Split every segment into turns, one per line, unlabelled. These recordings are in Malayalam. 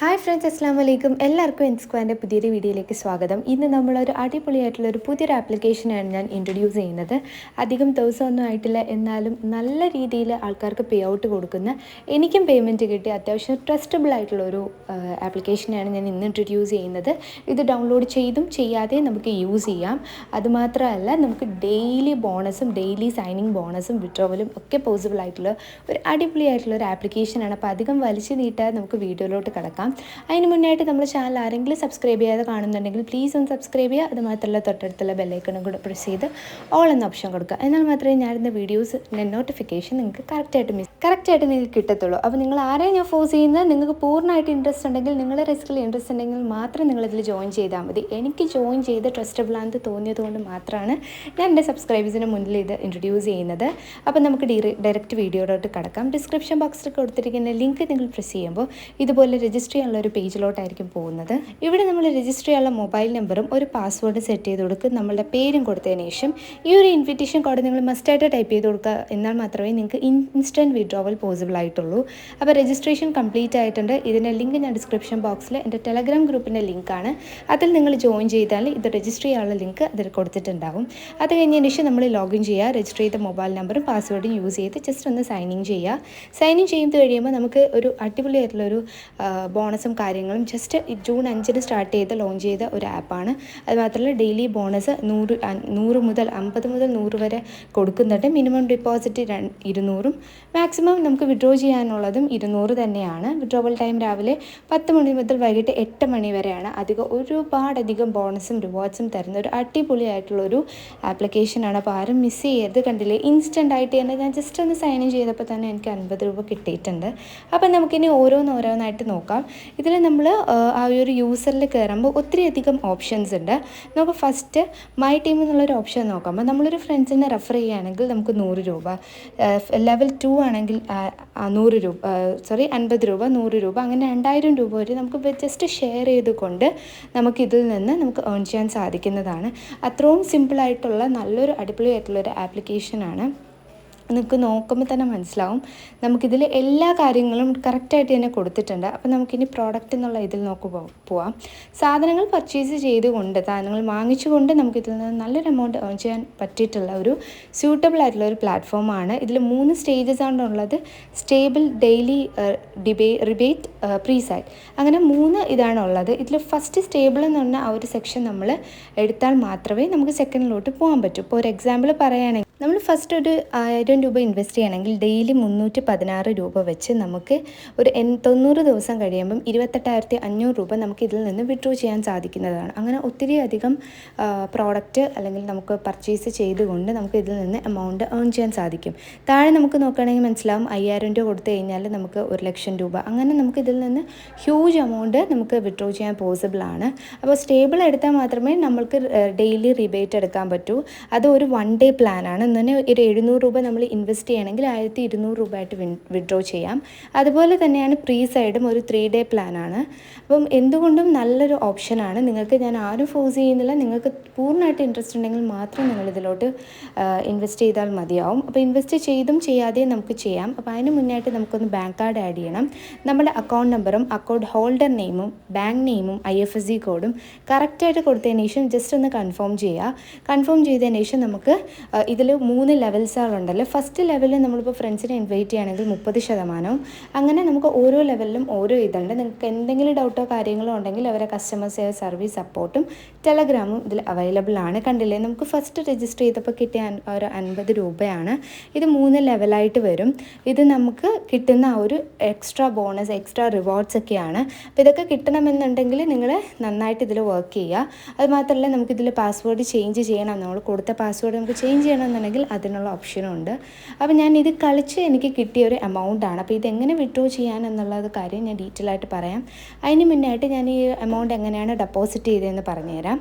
ഹായ് ഫ്രണ്ട്സ് അസ്സാം വലൈക്കും എല്ലാവർക്കും എൻസ്ക്വാന്റെ പുതിയൊരു വീഡിയോയിലേക്ക് സ്വാഗതം. ഇന്ന് നമ്മളൊരു അടിപൊളിയായിട്ടുള്ള ഒരു പുതിയൊരു ആപ്ലിക്കേഷനാണ് ഞാൻ ഇൻട്രൊഡ്യൂസ് ചെയ്യുന്നത്. അധികം ദിവസമൊന്നും ആയിട്ടില്ല എന്നാലും നല്ല രീതിയിൽ ആൾക്കാർക്ക് പേ ഔട്ട് കൊടുക്കുന്ന എനിക്കും പേയ്മെന്റ് കിട്ടി അത്യാവശ്യം ട്രസ്റ്റബിൾ ആയിട്ടുള്ള ഒരു ആപ്ലിക്കേഷനാണ് ഞാൻ ഇന്ന് ഇൻട്രൊഡ്യൂസ് ചെയ്യുന്നത്. ഇത് ഡൗൺലോഡ് ചെയ്തും ചെയ്യാതെ നമുക്ക് യൂസ് ചെയ്യാം. അതുമാത്രമല്ല നമുക്ക് ഡെയിലി ബോണസും ഡെയിലി സൈനിങ് ബോണസും വിഡ്രോവലും ഒക്കെ പോസിബിൾ ആയിട്ടുള്ള ഒരു അടിപൊളിയായിട്ടുള്ള ഒരു ആപ്ലിക്കേഷനാണ് അപ്പോൾ അധികം വലിച്ചു നീട്ടാതെ നമുക്ക് വീഡിയോയിലോട്ട് കിടക്കാം. അതിന് മുന്നായിട്ട് നമ്മുടെ ചാനൽ ആരെങ്കിലും സബ്സ്ക്രൈബ് ചെയ്യാതെ കാണുന്നുണ്ടെങ്കിൽ പ്ലീസ് ഒന്ന് സബ്സ്ക്രൈബ് ചെയ്യുക. അത് മാത്രമല്ല തൊട്ടടുത്തുള്ള ബെല്ലൈക്കണും കൂടെ പ്രസ് ചെയ്ത് ഓൾ എന്ന ഓപ്ഷൻ കൊടുക്കുക. എന്നാൽ മാത്രമേ ഞാനിരുന്ന വീഡിയോസ് നോട്ടിഫിക്കേഷൻ നിങ്ങൾക്ക് കറക്റ്റായിട്ട് മിസ് കറക്റ്റായിട്ട് നിങ്ങൾക്ക് കിട്ടത്തുള്ളൂ. അപ്പോൾ നിങ്ങൾ ആരെയും ഞാൻ ഫോഴ്സ് ചെയ്യുന്നത്? നിങ്ങൾക്ക് പൂർണമായിട്ട് ഇൻട്രസ്റ്റ് ഉണ്ടെങ്കിൽ നിങ്ങളുടെ റിസ്കിൽ ഇൻട്രസ്റ്റ് ഉണ്ടെങ്കിൽ മാത്രം നിങ്ങളിതിൽ ജോയിൻ ചെയ്താൽ മതി. എനിക്ക് ജോയിൻ ചെയ്ത് ട്രസ്റ്റബിൾ ആണെന്ന് തോന്നിയത് കൊണ്ട് മാത്രമാണ് ഞാൻ എന്റെ സബ്സ്ക്രൈബേഴ്സിന് മുന്നിൽ ഇത് ഇൻട്രൊഡ്യൂസ് ചെയ്യുന്നത്. അപ്പോൾ നമുക്ക് ഡയറക്റ്റ് വീഡിയോയിലോട്ട് കടക്കാം. ഡിസ്ക്രിപ്ഷൻ ബോക്സിൽ കൊടുത്തിരിക്കുന്ന ലിങ്ക് നിങ്ങൾ പ്രസ് ചെയ്യുമ്പോൾ ഇതുപോലെ രജിസ്റ്റർ ചെയ്യാനുള്ള ഒരു പേജിലോട്ടായിരിക്കും പോകുന്നത്. ഇവിടെ നമ്മൾ രജിസ്റ്റർ ചെയ്യാനുള്ള മൊബൈൽ നമ്പറും ഒരു പാസ്വേഡും സെറ്റ് ചെയ്ത് കൊടുക്കും നമ്മളുടെ പേരും കൊടുത്തതിന് ശേഷം ഈ ഒരു ഇൻവിറ്റേഷൻ കോഡ് നിങ്ങൾ മസ്റ്റായിട്ട് ടൈപ്പ് ചെയ്ത് കൊടുക്കുക എന്നാൽ മാത്രമേ നിങ്ങൾക്ക് ഇൻസ്റ്റന്റ് വിഡ്രോവൽ പോസിബിൾ ആയിട്ടുള്ളൂ. അപ്പോൾ രജിസ്ട്രേഷൻ കംപ്ലീറ്റ് ആയിട്ടുണ്ട്. ഇതിന്റെ ലിങ്ക് ഞാൻ ഡിസ്ക്രിപ്ഷൻ ബോക്സിൽ എന്റെ ടെലഗ്രാം ഗ്രൂപ്പിന്റെ ലിങ്കാണ് അതിൽ നിങ്ങൾ ജോയിൻ ചെയ്താൽ ഇത് രജിസ്റ്റർ ചെയ്യാനുള്ള ലിങ്ക് അതിൽ കൊടുത്തിട്ടുണ്ടാവും. അത് കഴിഞ്ഞതിന് ശേഷം നമ്മൾ ലോഗിൻ ചെയ്യുക രജിസ്റ്റർ ചെയ്ത മൊബൈൽ നമ്പറും പാസ്വേഡും യൂസ് ചെയ്ത് ജസ്റ്റ് ഒന്ന് സൈൻ ഇൻ ചെയ്യുക. സൈൻ ഇൻ ചെയ്ത് കഴിയുമ്പോൾ നമുക്ക് ഒരു അടിപൊളിയായിട്ടുള്ളൊരു ബോണസും കാര്യങ്ങളും ജസ്റ്റ് ജൂൺ അഞ്ചിന് സ്റ്റാർട്ട് ചെയ്ത് ലോഞ്ച് ചെയ്ത ഒരു ആപ്പാണ് അത് മാത്രമല്ല ഡെയിലി ബോണസ് നൂറ് നൂറ് മുതൽ അമ്പത് മുതൽ നൂറ് വരെ കൊടുക്കുന്നുണ്ട്. മിനിമം ഡിപ്പോസിറ്റ് ഇരുന്നൂറും മാക്സിമം നമുക്ക് വിഡ്രോ ചെയ്യാനുള്ളതും ഇരുന്നൂറ് തന്നെയാണ്. വിഡ്രോവൽ ടൈം രാവിലെ പത്ത് മണി മുതൽ വൈകിട്ട് എട്ട് മണി വരെയാണ് അധികം ഒരുപാടധികം ബോണസും റിവാർഡ്സും തരുന്ന ഒരു അടിപൊളിയായിട്ടുള്ളൊരു ആപ്ലിക്കേഷനാണ് അപ്പോൾ ആരും മിസ് ചെയ്യരുത്. കണ്ടില്ലേ? ഇൻസ്റ്റന്റ് ആയിട്ട് തന്നെ ഞാൻ ജസ്റ്റ് ഒന്ന് സൈൻ ഇൻ ചെയ്തപ്പോൾ തന്നെ എനിക്ക് അൻപത് രൂപ കിട്ടിയിട്ടുണ്ട്. അപ്പോൾ നമുക്കിനി ഓരോന്ന് ഓരോന്നായിട്ട് നോക്കാം. ഇതിൽ നമ്മൾ ആ ഒരു യൂസറിൽ കയറുമ്പോൾ ഒത്തിരി അധികം ഓപ്ഷൻസ് ഉണ്ട്. നമുക്ക് ഫസ്റ്റ് മൈ ടീം എന്നുള്ളൊരു ഓപ്ഷൻ നോക്കുമ്പോൾ നമ്മളൊരു ഫ്രണ്ട്സിനെ റെഫർ ചെയ്യുകയാണെങ്കിൽ നമുക്ക് നൂറ് രൂപ. ലെവൽ ടു ആണെങ്കിൽ നൂറ് രൂപ സോറി അൻപത് രൂപ നൂറ് രൂപ അങ്ങനെ രണ്ടായിരം രൂപ വരെ നമുക്ക് ജസ്റ്റ് ഷെയർ ചെയ്തുകൊണ്ട് നമുക്കിതിൽ നിന്ന് നമുക്ക് ഏൺ ചെയ്യാൻ സാധിക്കുന്നതാണ്. അത്രയും സിമ്പിളായിട്ടുള്ള നല്ലൊരു അടിപൊളിയായിട്ടുള്ളൊരു ആപ്ലിക്കേഷനാണ്. നിങ്ങൾക്ക് നോക്കുമ്പോൾ തന്നെ മനസ്സിലാവും. നമുക്കിതിൽ എല്ലാ കാര്യങ്ങളും കറക്റ്റായിട്ട് തന്നെ കൊടുത്തിട്ടുണ്ട്. അപ്പോൾ നമുക്കിനി പ്രോഡക്റ്റ് എന്നുള്ള ഇതിൽ നോക്കി പോവാം. സാധനങ്ങൾ പർച്ചേസ് ചെയ്തുകൊണ്ട് സാധനങ്ങൾ വാങ്ങിച്ചുകൊണ്ട് നമുക്കിതിൽ നിന്ന് നല്ലൊരു എമൗണ്ട് ഏൺ ചെയ്യാൻ പറ്റിയിട്ടുള്ള ഒരു സ്യൂട്ടബിൾ ആയിട്ടുള്ള ഒരു പ്ലാറ്റ്ഫോമാണ് ഇതിൽ മൂന്ന് സ്റ്റേജസ് ആണ് ഉള്ളത്. സ്റ്റേബിൾ ഡെയിലി ഡിബേ റിബേറ്റ് പ്രീസൈഡ് അങ്ങനെ മൂന്ന് ഇതാണ് ഉള്ളത്. ഇതിൽ ഫസ്റ്റ് സ്റ്റേബിൾ എന്ന് പറഞ്ഞാൽ ആ ഒരു സെക്ഷൻ നമ്മൾ എടുത്താൽ മാത്രമേ നമുക്ക് സെക്കൻഡിലോട്ട് പോകാൻ പറ്റൂ. ഇപ്പോൾ ഒരു എക്സാമ്പിൾ പറയുകയാണെങ്കിൽ നമ്മൾ ഫസ്റ്റ് ഒരു ആയിരം രൂപ ഇൻവെസ്റ്റ് ചെയ്യണമെങ്കിൽ ഡെയിലി മുന്നൂറ്റി പതിനാറ് രൂപ വെച്ച് നമുക്ക് ഒരു എൺ തൊണ്ണൂറ് ദിവസം കഴിയുമ്പം ഇരുപത്തെട്ടായിരത്തി അഞ്ഞൂറ് രൂപ നമുക്ക് ഇതിൽ നിന്ന് വിഡ്രോ ചെയ്യാൻ സാധിക്കുന്നതാണ്. അങ്ങനെ ഒത്തിരി അധികം പ്രോഡക്റ്റ് അല്ലെങ്കിൽ നമുക്ക് പർച്ചേസ് ചെയ്തുകൊണ്ട് നമുക്ക് ഇതിൽ നിന്ന് എമൗണ്ട് ഏൺ ചെയ്യാൻ സാധിക്കും. താഴെ നമുക്ക് നോക്കുകയാണെങ്കിൽ മനസ്സിലാവും അയ്യായിരം രൂപ കൊടുത്തു കഴിഞ്ഞാൽ നമുക്ക് ഒരു ലക്ഷം രൂപ. അങ്ങനെ നമുക്ക് ഇതിൽ നിന്ന് ഹ്യൂജ് എമൗണ്ട് നമുക്ക് വിഡ്രോ ചെയ്യാൻ പോസിബിൾ ആണ്. അപ്പോൾ സ്റ്റേബിൾ എടുത്താൽ മാത്രമേ നമ്മൾക്ക് ഡെയിലി റിബേറ്റ് എടുക്കാൻ പറ്റൂ. അത് ഒരു വൺ ഡേ പ്ലാനാണ് തന്നെ ഒരു എഴുന്നൂറ് രൂപ നമ്മൾ ഇൻവെസ്റ്റ് ചെയ്യണമെങ്കിൽ ആയിരത്തി ഇരുന്നൂറ് രൂപ ആയിട്ട് വിഡ്രോ ചെയ്യാം. അതുപോലെ തന്നെയാണ് പ്രീ സൈഡും ഒരു ത്രീ ഡേ പ്ലാനാണ് അപ്പം എന്തുകൊണ്ടും നല്ലൊരു ഓപ്ഷനാണ് നിങ്ങൾക്ക് ഞാൻ ആരും ഫോഴ്സ് ചെയ്യുന്നില്ല. നിങ്ങൾക്ക് പൂർണമായിട്ട് ഇൻട്രസ്റ്റ് ഉണ്ടെങ്കിൽ മാത്രം നിങ്ങൾ ഇതിലോട്ട് ഇൻവെസ്റ്റ് ചെയ്താൽ മതിയാവും. അപ്പോൾ ഇൻവെസ്റ്റ് ചെയ്തും ചെയ്യാതെയും നമുക്ക് ചെയ്യാം. അപ്പോൾ അതിന് മുന്നായിട്ട് നമുക്കൊന്ന് ബാങ്ക് കാർഡ് ആഡ് ചെയ്യണം. നമ്മുടെ അക്കൗണ്ട് നമ്പറും അക്കൗണ്ട് ഹോൾഡർ നെയിമും ബാങ്ക് നെയിമും ഐ എഫ് എസ് സി കോഡും കറക്റ്റായിട്ട് കൊടുത്തതിന് ശേഷം ജസ്റ്റ് ഒന്ന് കൺഫേം ചെയ്യുക. കൺഫേം ചെയ്തതിന് ശേഷം നമുക്ക് ഇതിൽ മൂന്ന് ലെവൽസുകളുണ്ടല്ലോ. ഫസ്റ്റ് ലെവലിൽ നമ്മളിപ്പോൾ ഫ്രണ്ട്സിനെ ഇൻവൈറ്റ് ചെയ്യുകയാണെങ്കിൽ മുപ്പത് ശതമാനവും അങ്ങനെ നമുക്ക് ഓരോ ലെവലിലും ഓരോ ഇതുണ്ട്. നിങ്ങൾക്ക് എന്തെങ്കിലും ഡൗട്ടോ കാര്യങ്ങളോ ഉണ്ടെങ്കിൽ അവരെ കസ്റ്റമർ സേവ് സർവീസ് സപ്പോർട്ടും ടെലഗ്രാമും ഇതിൽ അവൈലബിൾ ആണ്. കണ്ടില്ലേ? നമുക്ക് ഫസ്റ്റ് രജിസ്റ്റർ ചെയ്തപ്പോൾ കിട്ടിയ ഒരു അൻപത് രൂപയാണ്. ഇത് മൂന്ന് ലെവലായിട്ട് വരും. ഇത് നമുക്ക് കിട്ടുന്ന ഒരു എക്സ്ട്രാ ബോണസ് എക്സ്ട്രാ റിവാർഡ്സ് ഒക്കെയാണ്. അപ്പോൾ ഇതൊക്കെ കിട്ടണമെന്നുണ്ടെങ്കിൽ നിങ്ങൾ നന്നായിട്ട് ഇതിൽ വർക്ക് ചെയ്യുക. അതുമാത്രമല്ല നമുക്കിതിൽ പാസ്വേഡ് ചേഞ്ച് ചെയ്യണം. നമ്മൾ കൊടുത്ത പാസ്വേഡ് നമുക്ക് ചേഞ്ച് ചെയ്യണമെന്നുണ്ടെങ്കിൽ അതിനുള്ള ഓപ്ഷനും ഉണ്ട്. അപ്പോൾ ഞാൻ ഇത് കളിച്ച് എനിക്ക് കിട്ടിയ ഒരു എമൗണ്ട് ആണ്. അപ്പോൾ ഇതെങ്ങനെ വിഡ്രോ ചെയ്യാൻ എന്നുള്ളത് കാര്യം ഞാൻ ഡീറ്റെയിൽ ആയിട്ട് പറയാം. അതിന് മുന്നായിട്ട് ഞാൻ ഈ എമൗണ്ട് എങ്ങനെയാണ് ഡെപ്പോസിറ്റ് ചെയ്തതെന്ന് പറഞ്ഞുതരാം.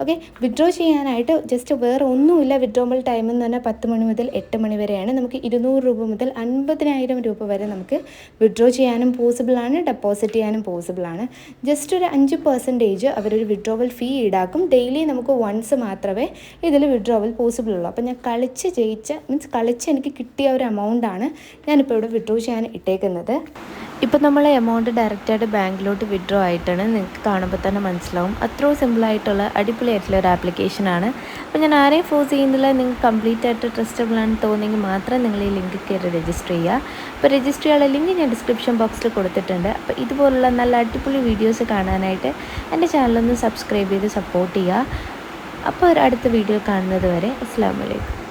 ഓക്കെ വിഡ്രോ ചെയ്യാനായിട്ട് ജസ്റ്റ് വേറെ ഒന്നുമില്ല. വിഡ്രോബിൾ ടൈം എന്ന് പറഞ്ഞാൽ പത്ത് മണി മുതൽ എട്ട് മണി വരെയാണ്. നമുക്ക് ഇരുന്നൂറ് രൂപ മുതൽ അൻപതിനായിരം രൂപ വരെ നമുക്ക് വിഡ്രോ ചെയ്യാനും പോസിബിളാണ് ഡെപ്പോസിറ്റ് ചെയ്യാനും പോസിബിളാണ് ജസ്റ്റ് ഒരു അഞ്ച് പെർസെന്റേജ് അവരൊരു വിഡ്രോവൽ ഫീ ഈടാക്കും. ഡെയിലി നമുക്ക് വൺസ് മാത്രമേ ഇതിൽ വിഡ്രോവൽ പോസിബിൾ ഉള്ളൂ. അപ്പോൾ ഞാൻ
കളിച്ച് ജയിച്ച മീൻസ് കളിച്ച് എനിക്ക് കിട്ടിയ ഒരു എമൗണ്ടാണ് ഞാനിപ്പോൾ ഇവിടെ വിഡ്രോ ചെയ്യാൻ ഇട്ടേക്കുന്നത്. ഇപ്പോൾ നമ്മൾ എമൗണ്ട് ഡയറക്റ്റായിട്ട് ബാങ്കിലോട്ട് വിഡ്രോ ആയിട്ടാണ് നിങ്ങൾക്ക് കാണുമ്പോൾ തന്നെ മനസ്സിലാവും. അത്രയും സിമ്പിളായിട്ടുള്ള അടിപൊളിയായിട്ടുള്ള ഒരു ആപ്ലിക്കേഷനാണ് അപ്പോൾ ഞാൻ ആരെയും ഫോഴ്സ് ചെയ്യുന്നില്ല. നിങ്ങൾക്ക് കംപ്ലീറ്റ് ആയിട്ട് ട്രസ്റ്റബിൾ ആണെന്ന് തോന്നിയെങ്കിൽ മാത്രം നിങ്ങൾ ഈ ലിങ്ക് കയറി രജിസ്റ്റർ ചെയ്യുക. അപ്പോൾ രജിസ്റ്റർ ചെയ്യാനുള്ള ലിങ്ക് ഞാൻ ഡിസ്ക്രിപ്ഷൻ ബോക്സിൽ കൊടുത്തിട്ടുണ്ട്. അപ്പോൾ ഇതുപോലുള്ള നല്ല അടിപൊളി വീഡിയോസ് കാണാനായിട്ട് എന്റെ ചാനലൊന്ന് സബ്സ്ക്രൈബ് ചെയ്ത് സപ്പോർട്ട് ചെയ്യുക. അപ്പോൾ ഒരു അടുത്ത വീഡിയോ കാണുന്നത് വരെ അസ്സാം വലൈക്കും